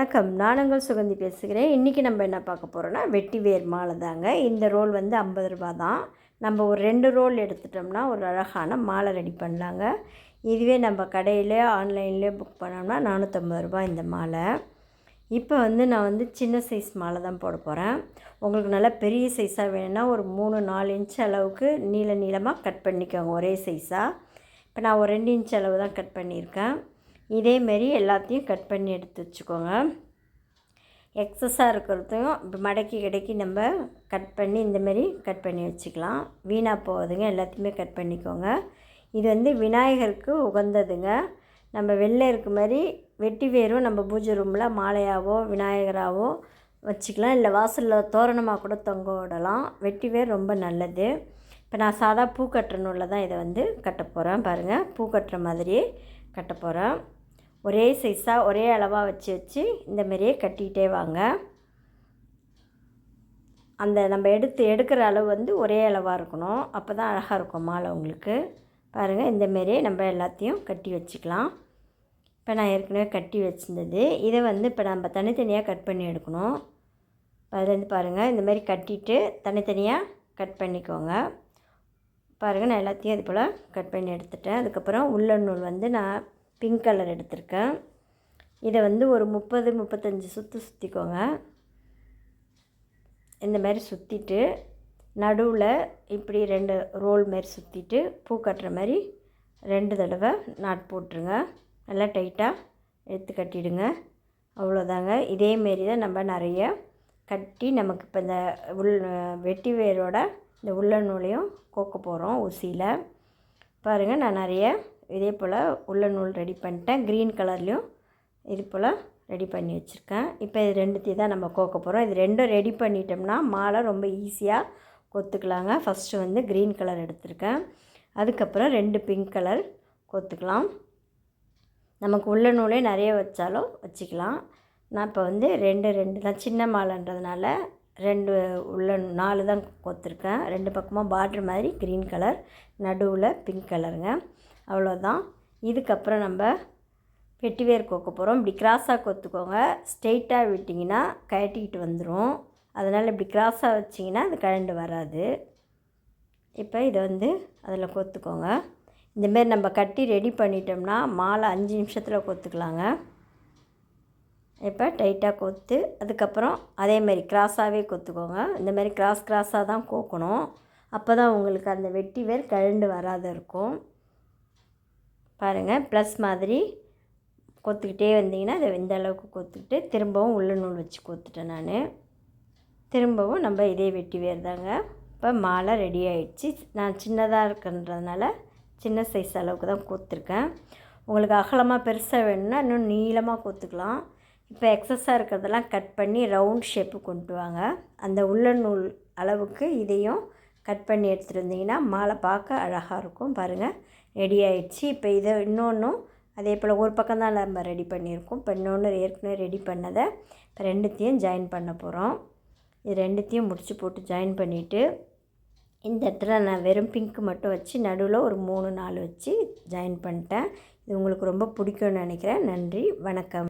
வணக்கம். நானுங்கள் சுகந்தி பேசுகிறேன். இன்றைக்கி நம்ம என்ன பார்க்க போகிறோன்னா வெட்டி வேர் மாலை தாங்க. இந்த ரோல் வந்து ஐம்பது ரூபா தான். நம்ம ஒரு ரெண்டு ரோல் எடுத்துட்டோம்னா ஒரு அழகான மாலை ரெடி பண்ணலாங்க. இதுவே நம்ம கடையிலே ஆன்லைன்லேயே புக் பண்ணோம்னா நானூற்றம்பது ரூபா இந்த மாலை. இப்போ வந்து நான் வந்து சின்ன சைஸ் மாலை தான் போட போகிறேன் உங்களுக்கு நல்லா பெரிய சைஸாக வேணும்னா ஒரு மூணு நாலு இன்ச் அளவுக்கு நீள நீளமாக கட் பண்ணிக்கோங்க ஒரே சைஸாக இப்போ நான் ஒரு ரெண்டு இன்ச் அளவு தான் கட் பண்ணியிருக்கேன். இதேமாரி எல்லாத்தையும் கட் பண்ணி எடுத்து வச்சுக்கோங்க. எக்ஸஸாக இருக்கிறதையும் இப்போ மடக்கி கிடைக்கி நம்ம கட் பண்ணி இந்தமாரி கட் பண்ணி வச்சுக்கலாம். வீணாக போகுதுங்க எல்லாத்தையுமே கட் பண்ணிக்கோங்க. இது வந்து விநாயகருக்கு உகந்ததுங்க. நம்ம வெளில இருக்க மாதிரி வெட்டி வேரும் நம்ம பூஜை ரூமில் மாலையாகவோ விநாயகராகவோ வச்சுக்கலாம். இல்லை வாசலில் தோரணமாக கூட தொங்க விடலாம். வெட்டி வேர் ரொம்ப நல்லது. இப்போ நான் சாதா பூ கட்டுற நூலில் தான் இதை வந்து கட்ட போகிறேன் பாருங்கள் பூ கட்டுற மாதிரியே கட்ட போகிறேன் ஒரே சைஸாக ஒரே அளவாக வச்சு வச்சு இந்தமாரியே கட்டிகிட்டே வாங்க. அந்த நம்ம எடுத்து எடுக்கிற அளவு வந்து ஒரே அளவாக இருக்கணும். அப்போ தான் அழகாக இருக்கும் மாலை உங்களுக்கு. பாருங்கள் இந்தமாரியே நம்ம எல்லாத்தையும் கட்டி வச்சுக்கலாம். இப்போ நான் ஏற்கனவே கட்டி வச்சுருந்தது. இதை வந்து இப்போ நம்ம தனித்தனியாக கட் பண்ணி எடுக்கணும். அதுலேருந்து பாருங்கள் இந்தமாரி கட்டிட்டு தனித்தனியாக கட் பண்ணிக்கோங்க. பாருங்கள் நான் எல்லாத்தையும் இது போல் கட் பண்ணி எடுத்துட்டேன். அதுக்கப்புறம் உள்ள நூல் வந்து நான் பிங்க் கலர் எடுத்திருக்கேன். இதை வந்து ஒரு முப்பது முப்பத்தஞ்சு சுற்று சுற்றிக்கோங்க இந்த மாதிரி சுற்றிட்டு நடுவில் இப்படி ரெண்டு ரோல் மாரி சுற்றிட்டு பூ கட்டுற மாதிரி ரெண்டு தடவை நாட் போட்டுருங்க. நல்லா டைட்டாக எடுத்து கட்டிடுங்க. அவ்வளோதாங்க. இதேமாரி தான் நம்ம நிறைய கட்டி நமக்கு இப்போ இந்த உள் வெட்டி வேரோட இந்த உள்ள நூலையும் கோக்க போகிறோம் ஊசியில். பாருங்கள் நான் நிறைய இதே போல் உள்ள நூல் ரெடி பண்ணிட்டேன். க்ரீன் கலர்லேயும் இது போல் ரெடி பண்ணி வச்சுருக்கேன். இப்போ இது ரெண்டுத்தையும் தான் நம்ம கோக்க போகிறோம். இது ரெண்டும் ரெடி பண்ணிட்டோம்னா மாலை ரொம்ப ஈஸியாக கொத்துக்கலாங்க. ஃபஸ்ட்டு வந்து க்ரீன் கலர் எடுத்திருக்கேன். அதுக்கப்புறம் ரெண்டு பிங்க் கலர் கொத்துக்கலாம். நமக்கு உள்ள நூலே நிறைய வச்சாலும் வச்சுக்கலாம். நான் இப்போ வந்து ரெண்டு ரெண்டு தான். சின்ன மாலைன்றதுனால ரெண்டு உள்ள நாலு தான் கொத்துருக்கேன். ரெண்டு பக்கமாக பார்ட்ரு மாதிரி க்ரீன் கலர் நடுவில் பிங்க் கலருங்க அவ்வளோதான். இதுக்கப்புறம் நம்ம வெட்டிவேர் கோக்க போகிறோம் இப்படி கிராஸாக கொத்துக்கோங்க. ஸ்ட்ரெயிட்டாக விட்டிங்கன்னா கட்டிக்கிட்டு வந்துடும் அதனால் இப்படி கிராஸாக வச்சிங்கன்னா அது கழண்டு வராது. இப்போ இதை வந்து அதில் கொத்துக்கோங்க. இந்தமாரி நம்ம கட்டி ரெடி பண்ணிட்டோம்னா மாலை அஞ்சு நிமிஷத்தில் கொத்துக்கலாங்க. இப்போ டைட்டாக கொத்து அதுக்கப்புறம் அதேமாரி கிராஸாகவே கொத்துக்கோங்க. இந்தமாரி கிராஸ் கிராஸாக தான் கோக்கணும். அப்போ தான் உங்களுக்கு அந்த வெட்டி வேர் கழண்டு வராத இருக்கும். பாருங்கள் ப்ளஸ் மாதிரி கொத்துக்கிட்டே வந்தீங்கன்னா அதை இந்த அளவுக்கு கொத்துக்கிட்டு திரும்பவும் உள்ள நூல் வச்சு கொத்துட்டேன் நான். திரும்பவும் நம்ம இதே வெட்டி வேறுதாங்க தாங்க இப்போ மாலை ரெடி ஆகிடுச்சு நான் சின்னதாக இருக்குன்றதுனால சின்ன சைஸ் அளவுக்கு தான் கொத்துருக்கேன். உங்களுக்கு அகலமாக பெருசாக வேணும்னா இன்னும் நீளமாக கொத்துக்கலாம். இப்போ எக்ஸஸாக இருக்கிறதெல்லாம் கட் பண்ணி ரவுண்ட் ஷேப்பு கொண்டு வாங்க. அந்த உள்ள நூல் அளவுக்கு இதையும் கட் பண்ணி எடுத்துகிட்டு வந்தீங்கன்னா மாலை பார்க்க அழகாக இருக்கும். பாருங்கள் ரெடி ஆகிடுச்சு இப்போ இதை இன்னொன்றும் அதே போல் ஒரு பக்கம் தான் நம்ம ரெடி பண்ணியிருக்கோம். இப்போ இன்னொன்று ஏற்கனவே ரெடி பண்ணதை இப்போ ரெண்டுத்தையும் ஜாயின் பண்ண போகிறோம் இது ரெண்டுத்தையும் முடிச்சு போட்டு ஜாயின் பண்ணிவிட்டு இந்த இடத்துல நான் வெறும் பிங்க்கு மட்டும் வச்சு நடுவில் ஒரு மூணு நாலு வச்சு ஜாயின் பண்ணிட்டேன். இது உங்களுக்கு ரொம்ப பிடிக்கும்னு நினைக்கிறேன். நன்றி வணக்கம்.